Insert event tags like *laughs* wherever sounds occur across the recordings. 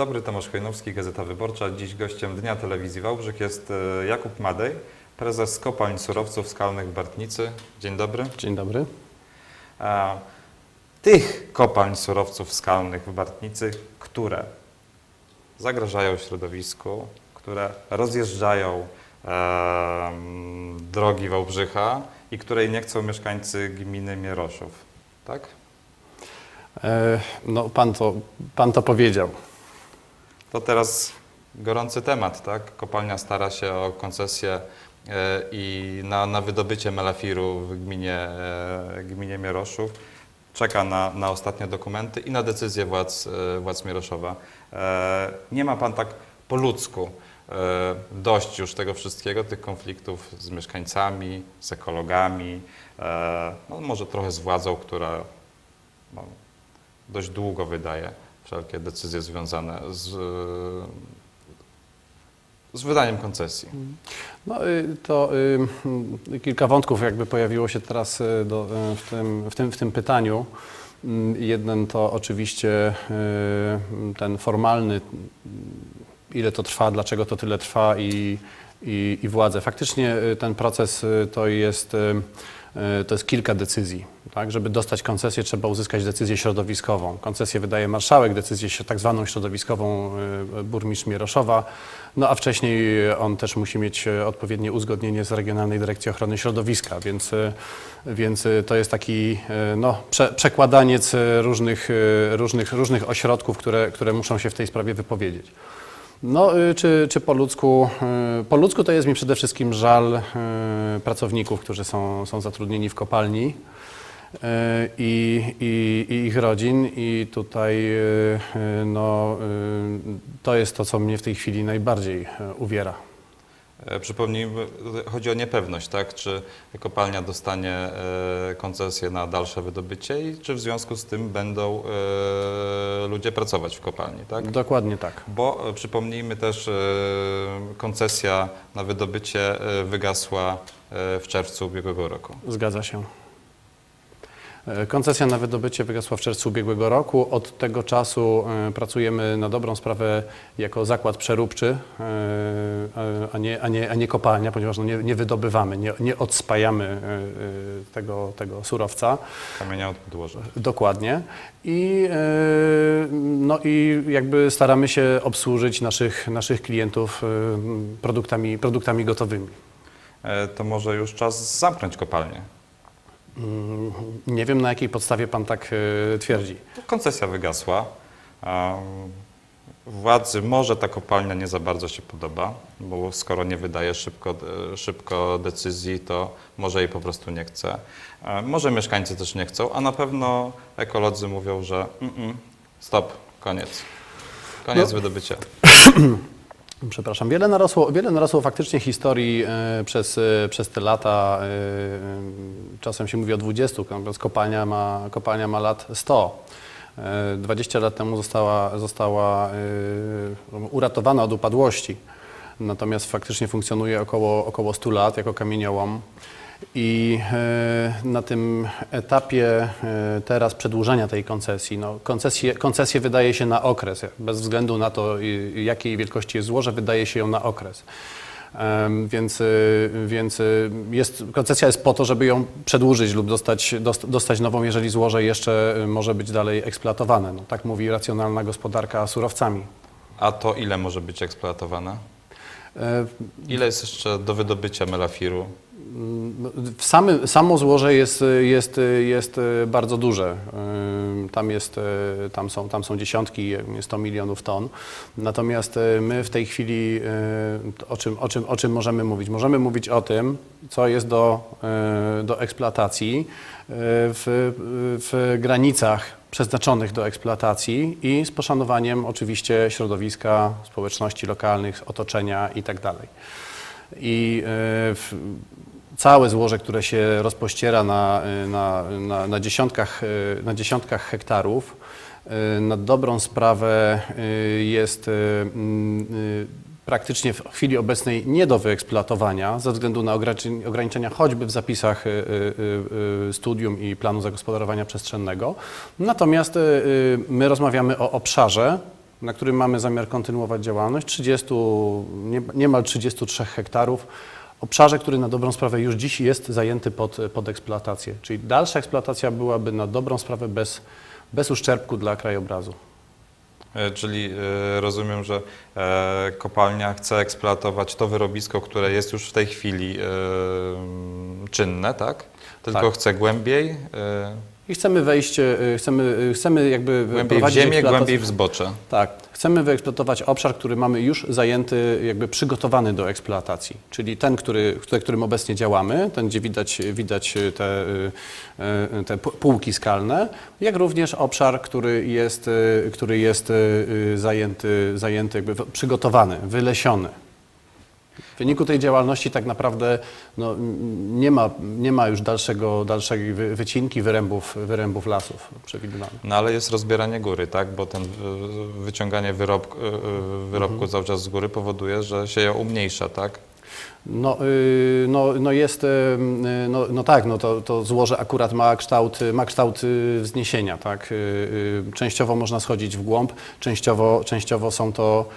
Dobry, Tomasz Chojnowski, Gazeta Wyborcza. Dziś gościem Dnia Telewizji Wałbrzych jest e, Jakub Madej, prezes Kopalń Surowców Skalnych w Bartnicy. Dzień dobry. Dzień dobry. Tych kopalń surowców skalnych w Bartnicy, które zagrażają środowisku, które rozjeżdżają e, drogi Wałbrzycha i której nie chcą mieszkańcy gminy Mieroszów, tak? E, No, pan to, pan to powiedział. To teraz gorący temat, tak? Kopalnia stara się o koncesję e, i na, na wydobycie melafiru w gminie, e, gminie Mieroszów. Czeka na, na ostatnie dokumenty i na decyzję władz, e, władz Mieroszowa. Nie ma pan tak po ludzku dość już tego wszystkiego, tych konfliktów z mieszkańcami, z ekologami, no może trochę z władzą, która no, dość długo wydaje wszelkie decyzje związane z, z wydaniem koncesji. No, y, to y, kilka wątków jakby pojawiło się teraz y, do, y, w, tym, w, tym, w tym pytaniu. Jeden to oczywiście y, ten formalny, y, ile to trwa, dlaczego to tyle trwa i, i, i władze. Faktycznie y, ten proces y, to jest, y, y, to jest kilka decyzji. Tak? Żeby dostać koncesję trzeba uzyskać decyzję środowiskową. Koncesję wydaje marszałek, decyzję tak zwaną środowiskową y, burmistrz Mieroszowa, no a wcześniej on też musi mieć y, odpowiednie uzgodnienie z Regionalnej Dyrekcji Ochrony Środowiska, więc, więc to jest taki no, prze, przekładaniec różnych, różnych, różnych ośrodków, które, które muszą się w tej sprawie wypowiedzieć. No, y, czy, czy po ludzku? y, Po ludzku to jest mi przede wszystkim żal y, pracowników, którzy są, są zatrudnieni w kopalni i, i, i ich rodzin. I tutaj no, to jest to, co mnie w tej chwili najbardziej uwiera. E, Przypomnijmy, chodzi o niepewność, tak? Czy kopalnia dostanie e, koncesję na dalsze wydobycie i czy w związku z tym będą e, ludzie pracować w kopalni, tak? Dokładnie tak. Bo przypomnijmy też, koncesja na wydobycie wygasła w czerwcu ubiegłego roku. Zgadza się. E, Koncesja na wydobycie wygasła w czerwcu ubiegłego roku. Od tego czasu e, pracujemy na dobrą sprawę jako zakład przeróbczy, e, a nie, a nie, a nie kopalnia, ponieważ no nie, nie wydobywamy, nie, nie odspajamy tego, tego surowca. Kamienia od podłoża. Dokładnie. I, no i jakby staramy się obsłużyć naszych, naszych klientów produktami, produktami gotowymi. To może już czas zamknąć kopalnię. Mm, Nie wiem, na jakiej podstawie pan tak e, twierdzi. Koncesja wygasła. Władzy może ta kopalnia nie za bardzo się podoba, bo skoro nie wydaje szybko, e, szybko decyzji, to może jej po prostu nie chce. E, Może mieszkańcy też nie chcą, a na pewno ekolodzy mówią, że mm, mm, stop, koniec. Koniec wydobycia. *clears throat* Przepraszam, wiele narosło, wiele narosło faktycznie historii e, przez, e, przez te lata. e, czasem się mówi o 20, natomiast kopalnia ma, kopalnia ma lat 100. E, 20 lat temu została, została uratowana od upadłości, natomiast faktycznie funkcjonuje około, około 100 lat jako kamieniołom. I e, na tym etapie e, teraz przedłużenia tej koncesji, no koncesję, koncesję wydaje się na okres, bez względu na to, jakiej wielkości jest złoże, wydaje się ją na okres. Więc, y, więc jest, koncesja jest po to, żeby ją przedłużyć lub dostać, dost- dostać nową, jeżeli złoże jeszcze może być dalej eksploatowane. No, tak mówi racjonalna gospodarka surowcami. A to ile może być eksploatowane? E, Ile jest jeszcze do wydobycia melafiru? W samy, samo złoże jest, jest, jest bardzo duże. Ym, Tam, jest, y, tam, są, tam są dziesiątki, 100 milionów ton. Natomiast y, my w tej chwili y, o czym, o, czym, o czym możemy mówić? Możemy mówić o tym, co jest do, y, do eksploatacji y, w, w granicach przeznaczonych do eksploatacji i z poszanowaniem oczywiście środowiska, społeczności lokalnych, otoczenia itd. I e, w, całe złoże, które się rozpościera na, na, na, na, dziesiątkach, e, na dziesiątkach hektarów, e, na dobrą sprawę e, jest praktycznie w chwili obecnej nie do wyeksploatowania ze względu na ograniczenia- choćby w zapisach studium i planu zagospodarowania przestrzennego. Natomiast my rozmawiamy o obszarze, na którym mamy zamiar kontynuować działalność, 30, nie, niemal 33 hektarów, obszarze, który na dobrą sprawę już dziś jest zajęty pod, pod eksploatację. Czyli dalsza eksploatacja byłaby na dobrą sprawę bez, bez uszczerbku dla krajobrazu. E, Czyli e, rozumiem, że e, kopalnia chce eksploatować to wyrobisko, które jest już w tej chwili czynne, tak? Tylko Tak. chce głębiej, I chcemy wejść, y, chcemy, y, chcemy jakby głębiej w ziemię, głębiej w zbocze. Tak, chcemy wyeksploatować obszar, który mamy już zajęty, jakby przygotowany do eksploatacji. Czyli ten, który, w którym obecnie działamy, ten, gdzie widać, widać te, y, te p- półki skalne, jak również obszar, który jest, który jest zajęty, zajęty jakby przygotowany, wylesiony. W wyniku tej działalności tak naprawdę no, nie, ma, nie ma już dalszego, dalszej wy- wycinki wyrębów, wyrębów lasów przewidywanych. No ale jest rozbieranie góry, tak? Bo ten wyciąganie wyrobku, e, wyrobku Mhm. cały czas z góry powoduje, że się ją umniejsza, tak? No, y, no, no jest, y, no, no tak, no to, to złoże akurat ma kształt, ma kształt y, wzniesienia, tak. Częściowo można schodzić w głąb, częściowo, częściowo są, to,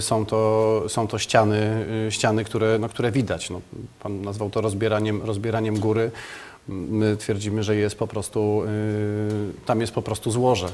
są, to, są to ściany, ściany które, no, które widać. No, pan nazwał to rozbieraniem, rozbieraniem góry. My twierdzimy, że jest po prostu, tam jest po prostu złoże.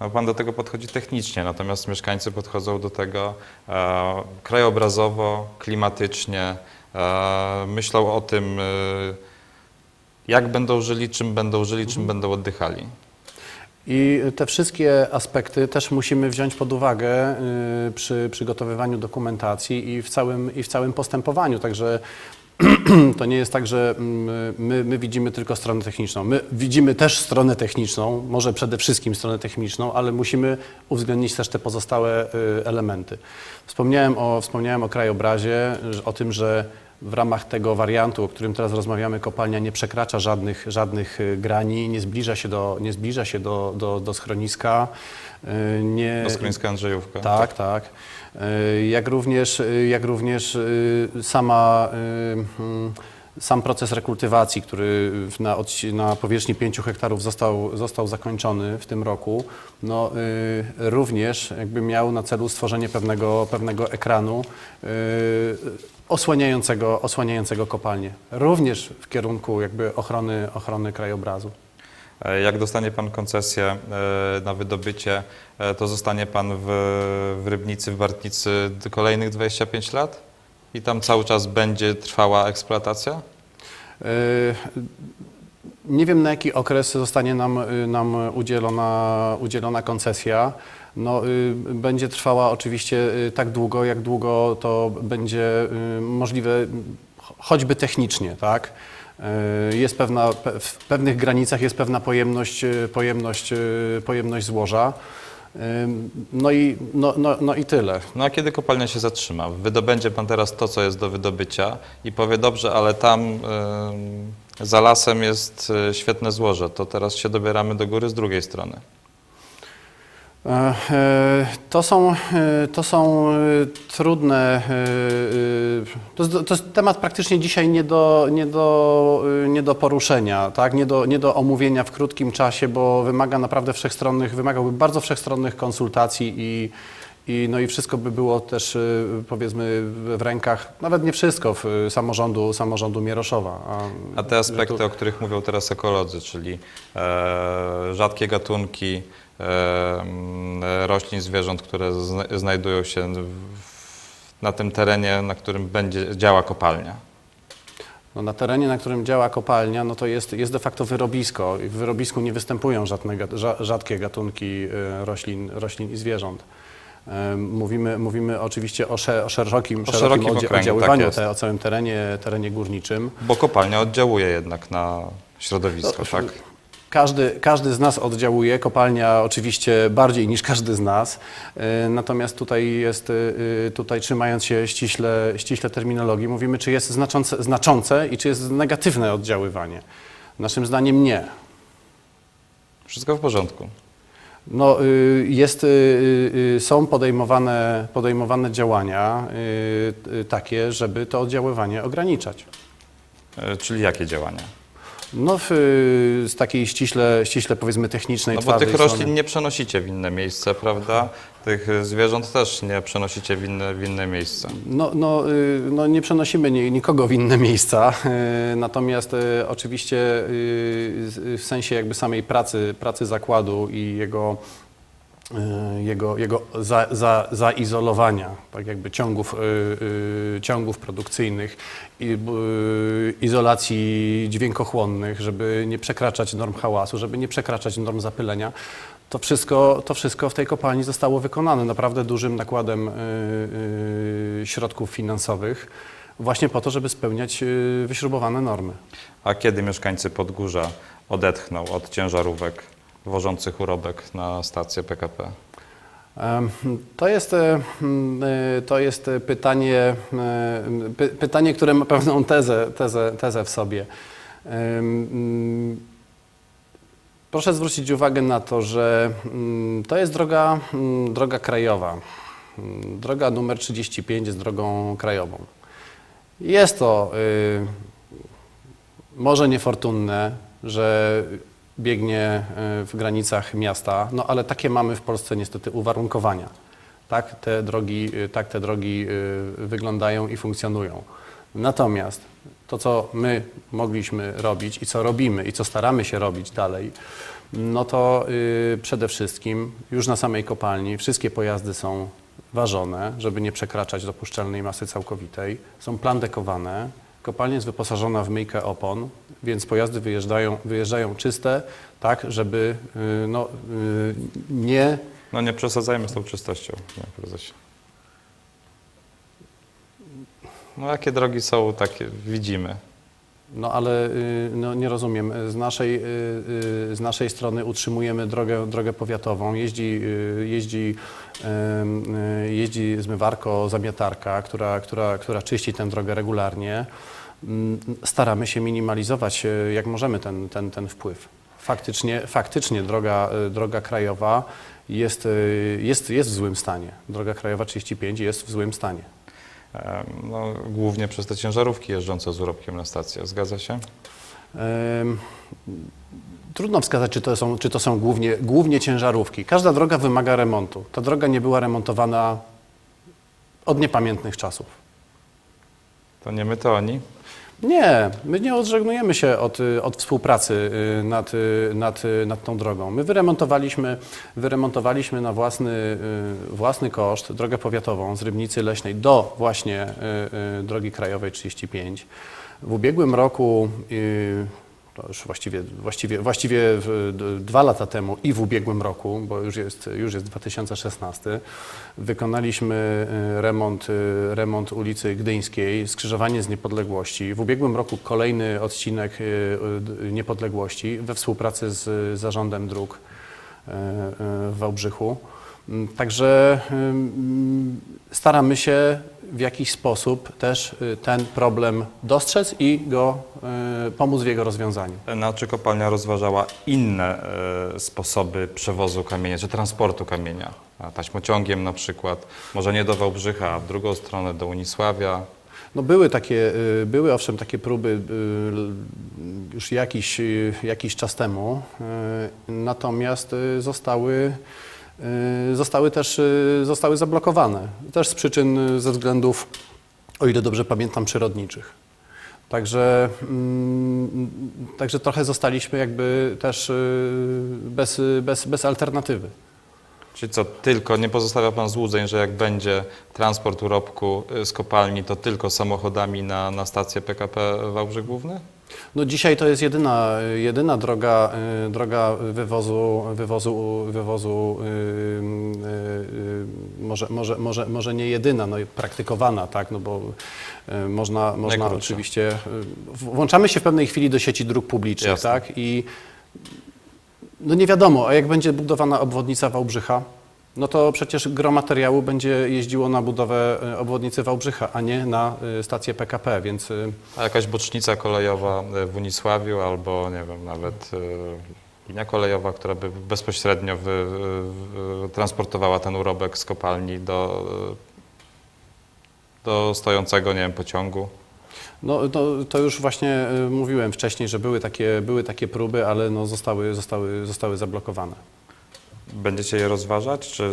No, pan do tego podchodzi technicznie, natomiast mieszkańcy podchodzą do tego e, krajobrazowo, klimatycznie, e, myślą o tym, e, jak będą żyli, czym będą żyli, czym będą oddychali. I te wszystkie aspekty też musimy wziąć pod uwagę y, przy przygotowywaniu dokumentacji i w całym, i w całym postępowaniu. Także *clears throat* to nie jest tak, że mm, my, my widzimy tylko stronę techniczną. My widzimy też stronę techniczną, może przede wszystkim stronę techniczną, ale musimy uwzględnić też te pozostałe y, elementy. Wspomniałem o, wspomniałem o krajobrazie, o tym, że w ramach tego wariantu, o którym teraz rozmawiamy, kopalnia nie przekracza żadnych, żadnych y, grani, nie zbliża się do, nie zbliża się do, do, do schroniska. y, Nie, Do Skrońska Andrzejówka. tak, tak. Y, Jak również, y, jak również y, sama, y, mm, sam proces rekultywacji, który na, na powierzchni 5 hektarów został, został zakończony w tym roku, no, również jakby miał na celu stworzenie pewnego, pewnego ekranu osłaniającego, osłaniającego kopalnię. Również w kierunku jakby ochrony, ochrony krajobrazu. E, Jak dostanie Pan koncesję e, na wydobycie, e, to zostanie Pan w, w Rybnicy, w Bartnicy kolejnych 25 lat? I tam cały czas będzie trwała eksploatacja? Nie wiem, na jaki okres zostanie nam, y, nam udzielona, udzielona koncesja. No, y, będzie trwała oczywiście y, tak długo, jak długo to będzie możliwe, cho- choćby technicznie, tak? Y, Jest pewna, pe- w pewnych granicach jest pewna pojemność, y, pojemność, y, pojemność złoża. No i, no, no, no i tyle. No a kiedy kopalnia się zatrzyma? Wydobędzie Pan teraz to, co jest do wydobycia i powie, dobrze, ale tam em, za lasem jest e, świetne złoże, to teraz się dobieramy do góry z drugiej strony. E, e, To są, e, to są trudne. To jest, to jest temat praktycznie dzisiaj nie do, nie do, nie do poruszenia, tak? nie, do, nie do omówienia w krótkim czasie, bo wymaga naprawdę wszechstronnych, wymagałby bardzo wszechstronnych konsultacji i, i, no i wszystko by było też e, powiedzmy w rękach, nawet nie wszystko, w, e, samorządu, samorządu Mieroszowa. A te aspekty, że o których mówią teraz ekolodzy, czyli e, rzadkie gatunki e, roślin, zwierząt, które zna, znajdują się w, na tym terenie, na którym będzie działa kopalnia. No na terenie, na którym działa kopalnia, no to jest, jest de facto wyrobisko i w wyrobisku nie występują żadne, rzadkie gatunki e, roślin, roślin i zwierząt. Mówimy, mówimy oczywiście o, sze, o szerokim, O szerokim, szerokim oddzia- okręgu, oddziaływaniu tak te, o całym terenie, terenie górniczym. Bo kopalnia oddziałuje jednak na środowisko, No, tak? Każdy, każdy z nas oddziałuje, kopalnia oczywiście bardziej niż każdy z nas, natomiast tutaj jest, e, tutaj trzymając się ściśle, ściśle terminologii, mówimy, czy jest znaczące, znaczące i czy jest negatywne oddziaływanie. Naszym zdaniem nie. Wszystko w porządku. No, y, jest, y, y, są podejmowane, podejmowane działania takie, żeby to oddziaływanie ograniczać. E, Czyli jakie działania? No w, y, z takiej ściśle, ściśle powiedzmy technicznej No bo twardej tych roślin strony. nie przenosicie w inne miejsce, prawda? Tych y, zwierząt też nie przenosicie w inne, w inne miejsce. No, no, y, no nie przenosimy ni- nikogo w inne miejsca, *laughs* y, natomiast y, oczywiście y, z- w sensie jakby samej pracy, pracy zakładu i jego, jego, jego za, za, zaizolowania, tak jakby ciągów, y, y, ciągów produkcyjnych, i, y, izolacji dźwiękochłonnych, żeby nie przekraczać norm hałasu, żeby nie przekraczać norm zapylenia. To wszystko, to wszystko w tej kopalni zostało wykonane naprawdę dużym nakładem y, y, środków finansowych, właśnie po to, żeby spełniać y, wyśrubowane normy. A kiedy mieszkańcy Podgórza odetchną od ciężarówek wożących urobek na stację PKP? To jest, e, e, to jest pytanie, e, py, pytanie, które ma pewną tezę, tezę, tezę w sobie. Proszę zwrócić uwagę na to, że to jest droga, droga krajowa. Droga numer 35 jest drogą krajową. Jest to y, może niefortunne, że biegnie y, w granicach miasta, no ale takie mamy w Polsce niestety uwarunkowania. Tak te drogi, y, tak te drogi y, wyglądają i funkcjonują. Natomiast to, co my mogliśmy robić i co robimy i co staramy się robić dalej, no to przede wszystkim już na samej kopalni wszystkie pojazdy są ważone, żeby nie przekraczać dopuszczalnej masy całkowitej, są plandekowane. Kopalnia jest wyposażona w myjkę opon, więc pojazdy wyjeżdżają, wyjeżdżają czyste, tak, żeby y, no, y, nie No nie przesadzajmy z tą czystością, panie prezesie. No jakie drogi są, takie widzimy. No ale y, no, nie rozumiem. Z naszej, z naszej strony utrzymujemy drogę, drogę powiatową. Jeździ, jeździ, jeździ zmywarko, zamiatarka, która, która, która czyści tę drogę regularnie. Mm, Staramy się minimalizować y, jak możemy ten, ten, ten wpływ. Faktycznie, faktycznie droga, y, droga krajowa jest, y, jest, jest w złym stanie. Droga krajowa 35 jest w złym stanie. No, głównie przez te ciężarówki jeżdżące z urobkiem na stację. Zgadza się? Trudno wskazać, czy to są, czy to są głównie, głównie ciężarówki. Każda droga wymaga remontu. Ta droga nie była remontowana od niepamiętnych czasów. To nie my, to oni. Nie, my nie odżegnujemy się od, od współpracy y, nad, y, nad, y, nad tą drogą. My wyremontowaliśmy, wyremontowaliśmy na własny, własny koszt drogę powiatową z Rybnicy Leśnej do właśnie drogi krajowej 35. W ubiegłym roku, to już właściwie, właściwie, właściwie dwa lata temu i w ubiegłym roku, bo już jest, już jest 2016, wykonaliśmy y, remont, y, remont ulicy Gdyńskiej, skrzyżowanie z Niepodległości. W ubiegłym roku kolejny odcinek y, Niepodległości we współpracy z Zarządem Dróg w Wałbrzychu. Mm, Także staramy się w jakiś sposób też y, ten problem dostrzec i go y, pomóc w jego rozwiązaniu. Na czy kopalnia rozważała inne e, sposoby przewozu kamienia, czy transportu kamienia? Taśmociągiem na przykład, może nie do Wałbrzycha, a w drugą stronę do Unisławia. No były takie, y, były owszem takie próby już jakiś, jakiś czas temu, natomiast zostały, zostały też y, zostały zablokowane. Też z przyczyn, y, ze względów, o ile dobrze pamiętam, przyrodniczych. Także, mm, także trochę zostaliśmy jakby też y, bez, bez, bez alternatywy. Czyli co, tylko nie pozostawia Pan złudzeń, że jak będzie transport urobku y, z kopalni, to tylko samochodami na, na stację PKP Wałbrzych Główny? No dzisiaj to jest jedyna, jedyna droga, y, droga wywozu, wywozu, wywozu y, y, może, może, może, może nie jedyna, no praktykowana, tak, no bo można, można oczywiście, włączamy się w pewnej chwili do sieci dróg publicznych, Jasne. tak, i no nie wiadomo, a jak będzie budowana obwodnica Wałbrzycha, no to przecież gro materiału będzie jeździło na budowę y, obwodnicy Wałbrzycha, a nie na y, stację PKP, więc y, A jakaś bocznica kolejowa w Unisławiu albo, nie wiem, nawet linia kolejowa, która by bezpośrednio wy, transportowała ten urobek z kopalni do, do stojącego, nie wiem, pociągu. No to, to już właśnie mówiłem wcześniej, że były takie, były takie próby, ale no zostały, zostały, zostały zablokowane. Będziecie je rozważać, czy,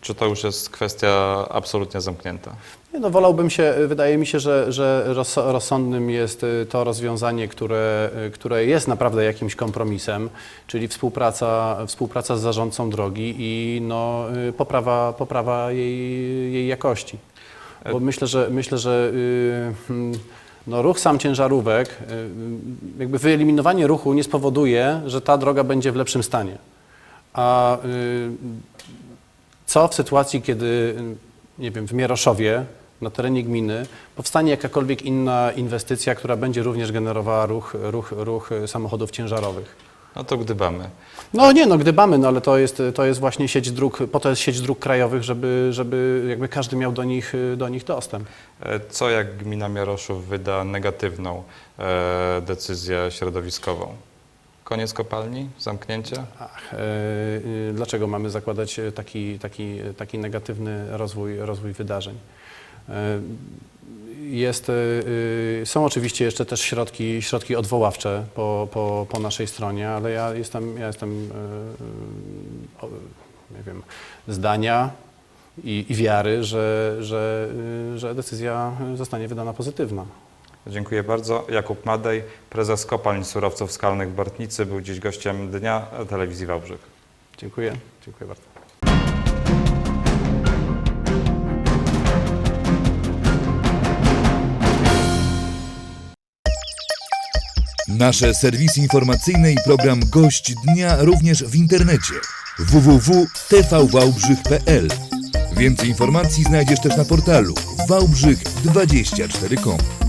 czy to już jest kwestia absolutnie zamknięta? No wolałbym się, wydaje mi się, że, że roz, rozsądnym jest y, to rozwiązanie, które, y, które jest naprawdę jakimś kompromisem, czyli współpraca, współpraca z zarządcą drogi i no, y, poprawa, poprawa jej, jej jakości. Bo myślę, że, myślę, że hmm, no, ruch sam ciężarówek, jakby wyeliminowanie ruchu nie spowoduje, że ta droga będzie w lepszym stanie. A y, co w sytuacji, kiedy, nie wiem, w Mieroszowie, na terenie gminy, powstanie jakakolwiek inna inwestycja, która będzie również generowała ruch, ruch, ruch samochodów ciężarowych? No to gdybamy. No nie, no gdybamy, no ale to jest, to jest właśnie sieć dróg, po to jest sieć dróg krajowych, żeby, żeby jakby każdy miał do nich, do nich dostęp. E, Co jak gmina Mieroszów wyda negatywną e, decyzję środowiskową? Koniec kopalni? Zamknięcie? Ach, e, y, dlaczego mamy zakładać e, taki, taki, taki negatywny rozwój, rozwój wydarzeń? E, Jest, e, y, są oczywiście jeszcze też środki, środki odwoławcze po, po, po naszej stronie, ale ja jestem, ja jestem e, o, nie wiem, zdania i, i wiary, że, że, y, że decyzja zostanie wydana pozytywna. Dziękuję bardzo. Jakub Madej, prezes kopalń surowców skalnych w Bartnicy, był dziś gościem Dnia Telewizji Wałbrzych. Dziękuję. Dziękuję bardzo. Nasze serwisy informacyjne i program Gość Dnia również w internecie www.tvwałbrzych.pl Więcej informacji znajdziesz też na portalu wałbrzych24.com